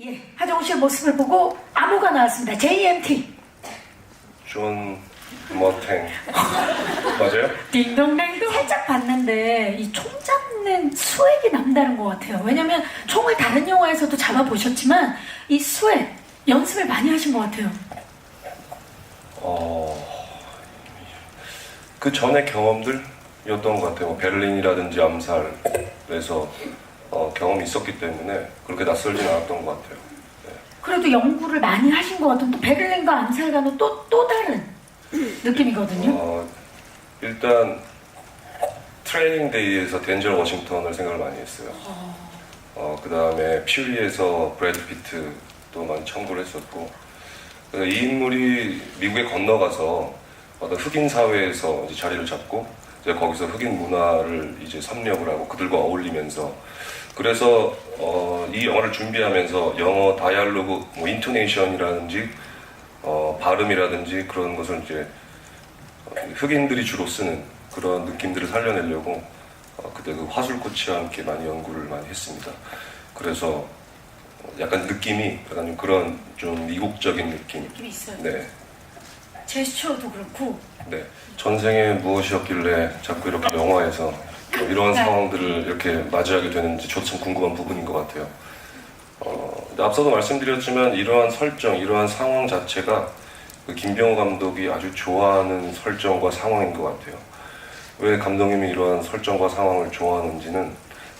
예, 하정우 씨의 모습을 보고 암호가 나왔습니다. JMT. 존 머탱 맞아요? 딩동댕동. 살짝 봤는데 이 총 잡는 수액이 남다른 것 같아요. 왜냐면 총을 다른 영화에서도 잡아보셨지만 이 수액 연습을 많이 하신 것 같아요. 어, 그 전에 경험들이었던 것 같아요. 뭐 베를린이라든지 암살에서 어, 경험이 있었기 때문에 그렇게 낯설진 않았던 것 같아요. 그래도 연구를 많이 하신 것 같은 또 베를린과 암살과는 또, 또 다른 느낌이거든요. 어, 일단 트레이닝 데이에서 덴젤 워싱턴을 생각을 많이 했어요. 어, 그 다음에 퓨리에서 브래드 피트도 많이 참고를 했었고 그래서 이 인물이 미국에 건너가서 어떤 흑인 사회에서 이제 자리를 잡고 이제 거기서 흑인 문화를 이제 섭렵을 하고 그들과 어울리면서 그래서 어, 이 영화를 준비하면서 영어 다이알로그 뭐 인토네이션이라든지 어, 발음이라든지 그런 것을 이제 어, 흑인들이 주로 쓰는 그런 느낌들을 살려내려고 어, 그때 그 화술코치와 함께 많이 연구를 많이 했습니다. 그래서 어, 약간 느낌이 약간 좀 그런 좀 미국적인 느낌. 느낌이 있어요. 네, 제스처도 그렇고 네. 전생에 무엇이었길래 자꾸 이렇게 영화에서 뭐 이러한 네. 상황들을 이렇게 맞이하게 되는지 저도 참 궁금한 부분인 것 같아요. 어, 근데 앞서도 말씀드렸지만 이러한 설정, 이러한 상황 자체가 그 김병호 감독이 아주 좋아하는 설정과 상황인 것 같아요. 왜 감독님이 이러한 설정과 상황을 좋아하는지는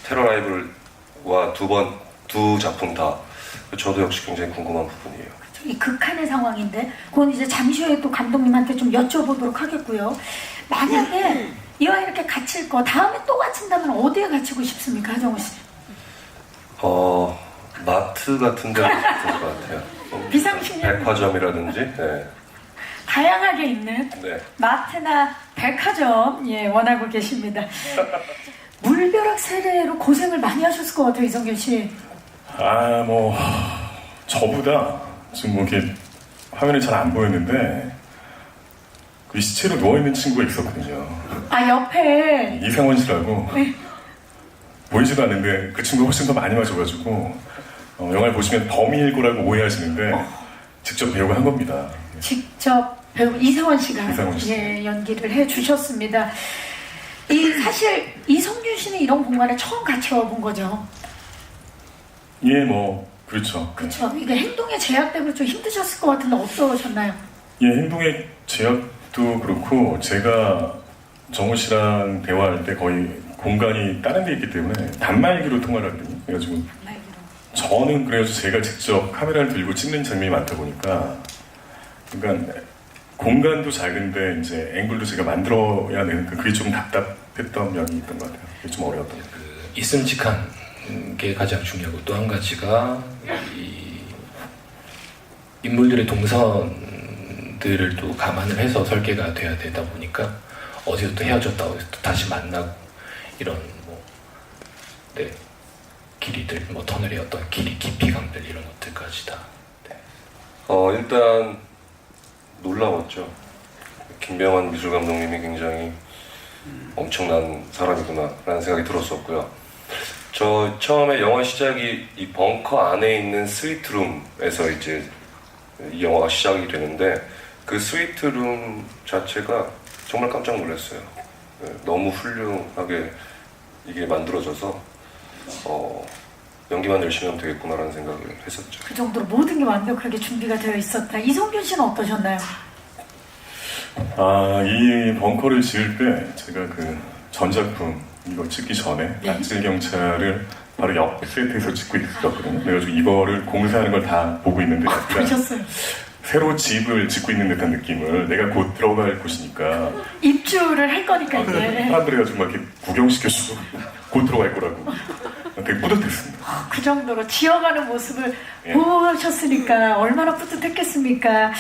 테러 라이브와 두 번, 두 작품 다 저도 역시 굉장히 궁금한 부분이에요. 이 극한의 상황인데 그건 이제 잠시 후에 또 감독님한테 좀 여쭤보도록 하겠고요. 만약에 이와 이렇게 갇힐 거 다음에 또 갇힌다면 어디에 갇히고 싶습니까, 하정우 씨? 어, 마트 같은 데가 좋을 것 같아요. 비상식량 백화점이라든지, 네. 다양하게 있는 네. 마트나 백화점 예 원하고 계십니다. 물벼락 세례로 고생을 많이 하셨을 것 같아요, 이성균 씨. 아, 뭐, 저보다 지금 뭐 이렇게 화면에 잘안 보였는데, 그 시체로 누워있는 친구가 있었거든요. 아 옆에 이상원 씨라고. 네. 보이지도 않는데 그 친구가 훨씬 더 많이 맞아가지고, 어, 영화를 보시면 범인일 거라고 오해하시는데, 직접 배우가 한 겁니다. 직접 배우 이상원 씨가 이상원 씨. 예, 연기를 해 주셨습니다. 이 사실 이성균 씨는 이런 공간에 처음 같이 와본 거죠. 예, 뭐, 그렇죠. 그렇죠. 이게 행동의 제약 때문에 좀 힘드셨을 것 같은데 어떠셨나요? 예, 행동의 제약 도 그렇고 제가 정우 씨랑 대화할 때 거의 공간이 다른 데 있기 때문에 단말기로 통화를 하거든요. 그래가지고 저는 그래가지고 제가 직접 카메라를 들고 찍는 장면이 많다 보니까 그러니까 공간도 작은데 이제 앵글도 제가 만들어야 되니까 그게 좀 답답했던 면이 있던 것 같아요. 그게 좀 어려웠던 것 같아요. 그 있음직한 게 가장 중요하고 또 한 가지가 이 인물들의 동선 들을 또 감안을 해서 설계가 돼야 되다 보니까 어디서 또 헤어졌다 어디서 또 다시 만나고 이런 뭐 네, 길이들 뭐 터널의 어떤 길이 깊이감들 이런 것들까지 다 네. 어, 일단 놀라웠죠. 김병환 미술 감독님이 굉장히 엄청난 사람이구나라는 생각이 들었었고요. 저 처음에 영화 시작이 이 벙커 안에 있는 스위트룸에서 이제 이 영화가 시작이 되는데 그 스위트룸 자체가 정말 깜짝 놀랐어요. 네, 너무 훌륭하게 이게 만들어져서 어, 연기만 열심히 하면 되겠구나라는 생각을 했었죠. 그 정도로 모든 게 완벽하게 준비가 되어 있었다. 이성균 씨는 어떠셨나요? 아, 이 벙커를 지을 때 제가 그 전작품 이거 찍기 전에 네. 약질 경찰을 바로 옆 세트에서 찍고 있었거든요. 그래가지고 이거를 공사하는 걸 다 보고 있는데 약간 그러셨어요. 새로 집을 짓고 있는 듯한 느낌을 내가 곧 들어갈 곳이니까 입주를 할 거니까 아, 이제. 네. 사람들이 가지고 막 이렇게 구경시켜주고 곧 들어갈 거라고 되게 뿌듯했습니다. 그 정도로 지어가는 모습을 예. 보셨으니까 얼마나 뿌듯했겠습니까?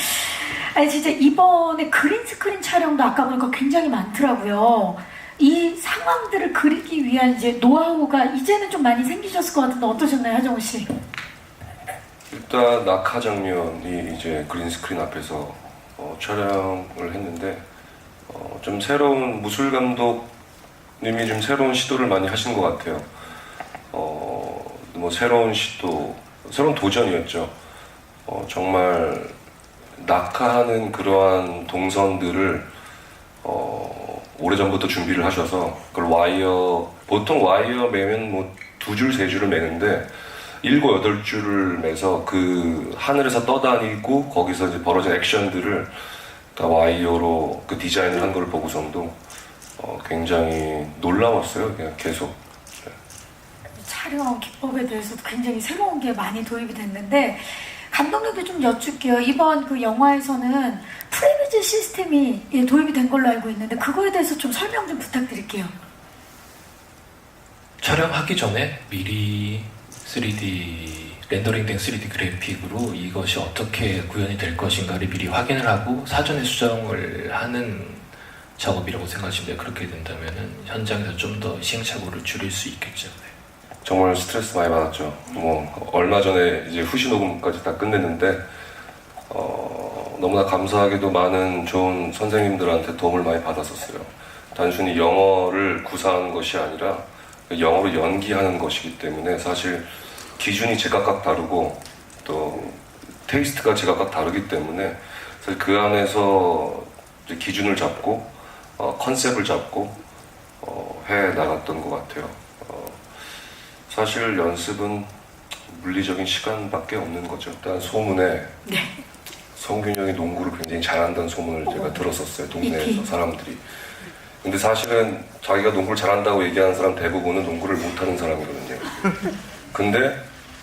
아니 진짜 이번에 그린 스크린 촬영도 아까 보니까 굉장히 많더라고요. 이 상황들을 그리기 위한 이제 노하우가 이제는 좀 많이 생기셨을 것 같은데 어떠셨나요, 하정우 씨? 일단 낙하 장면이 이제 그린 스크린 앞에서 어, 촬영을 했는데 어, 좀 새로운 무술 감독님이 좀 새로운 시도를 많이 하신 것 같아요. 어, 뭐 새로운 시도, 새로운 도전이었죠. 어, 정말 낙하하는 그러한 동선들을 어, 오래전부터 준비를 하셔서 그걸 와이어 보통 와이어 매면 뭐 두 줄 세 줄을 매는데 일곱 여덟 줄을 매서 그 하늘에서 떠다니고 거기서 이제 벌어진 액션들을 다 와이어로 그 디자인을 한 걸 보고선도 어, 굉장히 놀라웠어요. 그냥 계속 촬영 기법에 대해서도 굉장히 새로운 게 많이 도입이 됐는데 감독님도 좀 여쭐게요. 이번 그 영화에서는 프레미즈 시스템이 예, 도입이 된 걸로 알고 있는데 그거에 대해서 좀 설명 좀 부탁드릴게요. 촬영하기 전에 미리 3D 렌더링된 3D 그래픽으로 이것이 어떻게 구현이 될 것인가를 미리 확인을 하고 사전에 수정을 하는 작업이라고 생각하시면. 그렇게 된다면 현장에서 좀 더 시행착오를 줄일 수 있겠죠. 네. 정말 스트레스 많이 받았죠. 뭐 얼마 전에 이제 후시 녹음까지 다 끝냈는데 어, 너무나 감사하게도 많은 좋은 선생님들한테 도움을 많이 받았었어요. 단순히 영어를 구사하는 것이 아니라 영어로 연기하는 것이기 때문에 사실 기준이 제각각 다르고 또 테이스트가 제각각 다르기 때문에 사실 그 안에서 기준을 잡고 어, 컨셉을 잡고 어, 해 나갔던 것 같아요. 어, 사실 연습은 물리적인 시간밖에 없는 거죠. 일단 소문에 네. 성균 형이 농구를 굉장히 잘한다는 소문을 제가 어머. 들었었어요. 동네에서 사람들이. 근데 사실은 자기가 농구를 잘한다고 얘기하는 사람 대부분은 농구를 못하는 사람이거든요. 근데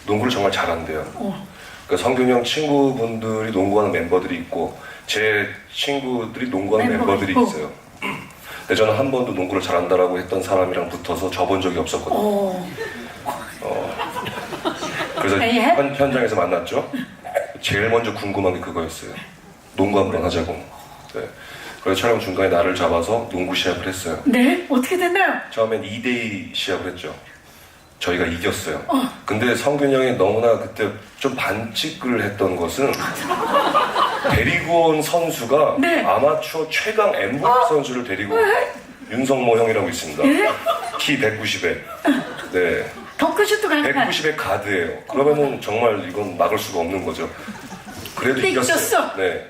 농구를 정말 잘한대요. 어. 그러니까 성균 형 친구분들이 농구하는 멤버들이 있고 제 친구들이 농구하는 멤버가 멤버들이. 있어요. 근데 저는 한 번도 농구를 잘한다라고 했던 사람이랑 붙어서 져본 적이 없었거든요. 어. 그래서 예? 현, 현장에서 만났죠. 제일 먼저 궁금한 게 그거였어요. 농구 한번 하자고. 네. 그래서 촬영 중간에 나를 잡아서 농구 시합을 했어요. 네. 어떻게 됐나요? 처음엔 2대2 시합을 했죠. 저희가 이겼어요. 근데 성균 형이 너무나 그때 좀 반칙을 했던 것은 데리고 온 선수가 네. 아마추어 최강 MVP 선수를 데리고 온 윤성모 형이라고 있습니다. 키 190에. 네. 덩크슛도 가능한. 190의 가드예요. 그러면은 정말 이건 막을 수가 없는 거죠. 그래도 이겼어요. 이겼어. 네,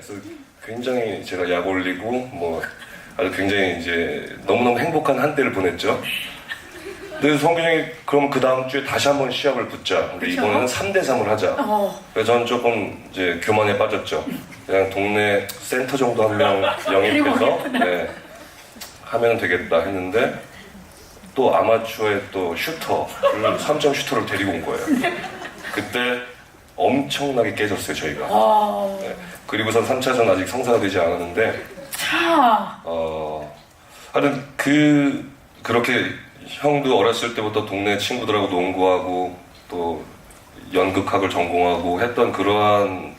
굉장히 제가 약 올리고 뭐 아주 굉장히 이제 너무너무 행복한 한 때를 보냈죠. 근데 성균형이 그럼 그 다음 주에 다시 한번 시합을 붙자. 근데 그쵸. 이번에는 3대 3을 하자. 어. 그래서 저는 조금 이제 교만에 빠졌죠. 그냥 동네 센터 정도 한 명 영입해서 네, 하면 되겠다 했는데 또 아마추어의 또 슈터를 3점 슈터를 데리고 온 거예요. 그때 엄청나게 깨졌어요 저희가. 어. 네. 그리고선 3차전 아직 성사가 되지 않았는데 자. 어 하여튼 그 그렇게 형도 어렸을 때부터 동네 친구들하고 농구하고 또 연극학을 전공하고 했던 그러한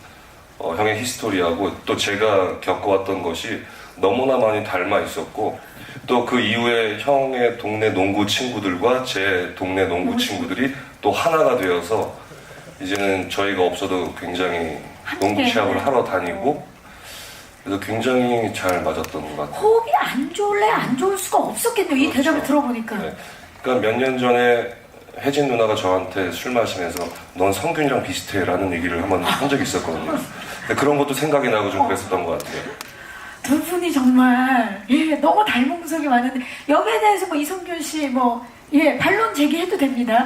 어, 형의 히스토리하고 또 제가 겪어왔던 것이 너무나 많이 닮아 있었고 또 그 이후에 형의 동네 농구 친구들과 제 동네 농구 친구들이 또 하나가 되어서 이제는 저희가 없어도 굉장히 농구. 시합을 하러 다니고 그래서 굉장히 잘 맞았던 것 같아요. 호흡이 안 좋을래 안 좋을 수가 없었겠네요. 이 그렇죠. 대답을 들어보니까. 네. 그러니까 몇 년 전에 혜진 누나가 저한테 술 마시면서 넌 성균이랑 비슷해라는 얘기를 한번 한 적이 있었거든요. 근데 그런 것도 생각이 나고 좀 그랬었던 것 같아요. 두 분이 정말 예 너무 닮은 구석이 많은데 여기에 대해서 뭐 이성균 씨뭐 예 반론 제기해도 됩니다.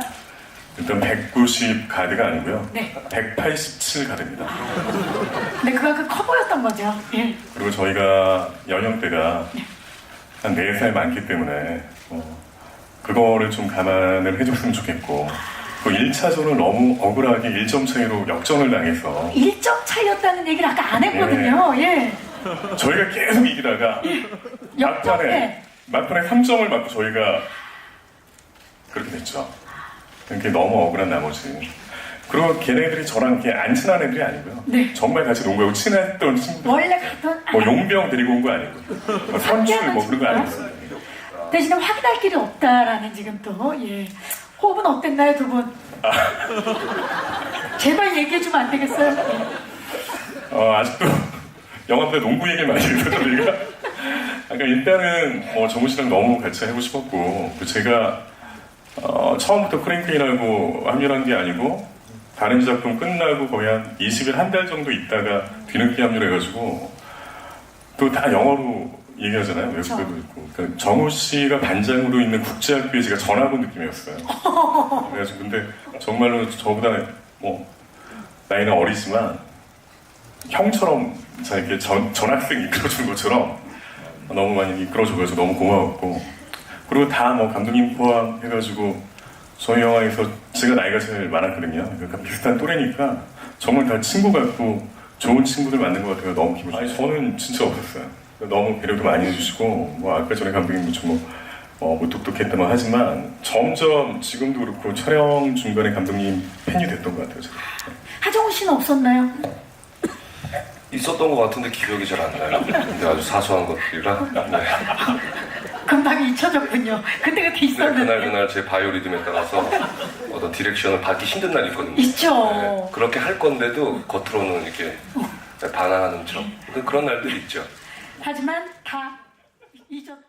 일단 190 가드가 아니고요. 네. 187 가드입니다. 근데 그가 그커 보였던 거죠. 예. 그리고 저희가 연령대가 한 4살 많기 때문에 어, 그거를 좀 감안을 해줬으면 좋겠고 그 1차전을 너무 억울하게 1점 차이로 역전을 당해서 1점 차이였다는 얘기를 아까 안 했거든요. 예. 저희가 계속 이기다가 막판에 역전에 막판에 3점을 맞고 저희가 그렇게 됐죠. 그게 너무 억울한 나머지 그리고 걔네들이 저랑 이렇게 안 친한 애들이 아니고요. 네. 정말 같이 농구하고 친했던 친구들. 원래 갔던 뭐 용병 데리고 온 거 아니고 뭐 선출 뭐 그런 거 아니고 대신에 확인할 길이 없다라는 지금 또 예. 호흡은 어땠나요 두 분? 제발 얘기해 주면 안 되겠어요? 예. 어, 아직도 영화보다 농구 얘기를 많이 해서 저희가 그러니까 일단은 뭐 정우 씨랑 너무 같이 하고 싶었고 그 제가 어, 처음부터 크랭크인하고 합류한 게 아니고 다른 작품 끝나고 거의 한 20일 한 달 정도 있다가 뒤늦게 합류해가지고 또 다 영어로 얘기하잖아요. 외국어도 있고. 그러니까 정우 씨가 반장으로 있는 국제학교에 제가 전학 온 느낌이었어요. 그래가지고 근데 정말로 저보다 뭐 나이는 어리지만 형처럼 자 이렇게 전, 전학생 이끌어주는 것처럼 너무 많이 이끌어줘서 너무 고마웠고 그리고 다 뭐 감독님 포함해가지고 저희 영화에서 제가 나이가 제일 많았거든요. 그러니까 비슷한 또래니까 정말 다 친구 같고 좋은 친구들 만난 것 같아요. 너무 기분 아니 저는 진짜 없었어요. 너무 배려도 많이 해주시고 뭐 아까 전에 감독님도 좀뭐 어, 무뚝뚝했다만 하지만 점점 지금도 그렇고 촬영 중간에 감독님 팬이 됐던 것 같아요. 제가. 하정우 씨는 없었나요? 있었던 것 같은데 기억이 잘 안 나요. 근데 아주 사소한 것들이라. 네. 금방 잊혀졌군요. 그때 그때 네, 있었는데. 그날 그날 제 바이오 리듬에 따라서 어떤 디렉션을 받기 힘든 날이 있거든요. 있죠. 네, 그렇게 할 건데도 겉으로는 이렇게 반항하는 척. 그런 날들이 있죠. 하지만 다 잊었다.